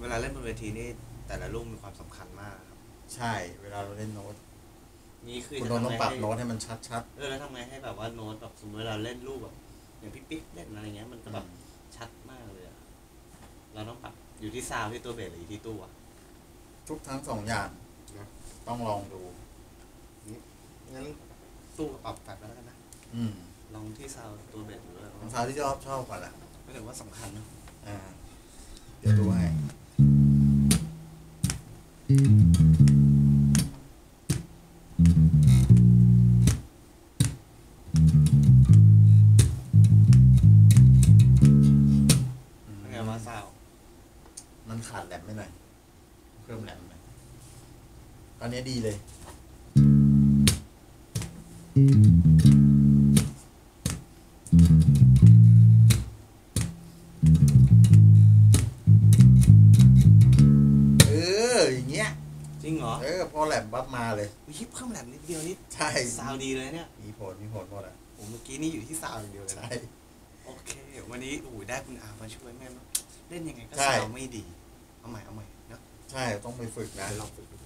เวลาเล่นบนเวทีนี่แต่ละลูกมีความสำคัญมากครับ ใช่ เวลาเราเล่นโน้ตนี่คือคุณจะโน้ตทำต้องไงปรับให้โน้ตให้มันชัด เออแล้วทำไงให้แบบว่าโน้ตแบบสมมติเราเล่นลูกแบบ อย่างพี่ปิ๊กเล่นอะไรเงี้ยมันๆจะแบบชัดมากเลยอะเราต้องปรับอยู่ที่ซาวด์ที่ตัวเบสหรืออยู่ที่ตู้อะทุกทั้งสองอย่างนะ ต้องลองดู งั้นตู้ก็ปรับแฟลตแล้วกันนะอืมลองที่ซาวด์ตัวเบสดูแล้วรองเท้าที่ชอบชอบก่อนแหละก็ถือว่าสำคัญนะอ่า เดี๋ยวดูให้เป็น ไงว่าซาวด์มันขาดแหลมไปหน่อยเพิ่มแหลมหน่อยตอนนี้ดีเลยเอ จริงเหรอเออพอแหลมปั๊บมาเลยวิเพิ่มแหลมนิดเดียวนี่ใช่ซาวด์ดีเลยเนี่ยมีผลมีผลหมดอะผมเมื่อกี้นี่อยู่ที่ซาวด์อย่างเดียวเลยนะใช่โอเค วันนี้โอ้โหได้คุณอามาช่วยแม่เนอะเล่นยังไงก็ใช่ซาวด์ไม่ดี เอาใหม่เอาใหม่เนอะใช่ต้องไปฝึกนะเดี๋ยวลองฝึกดู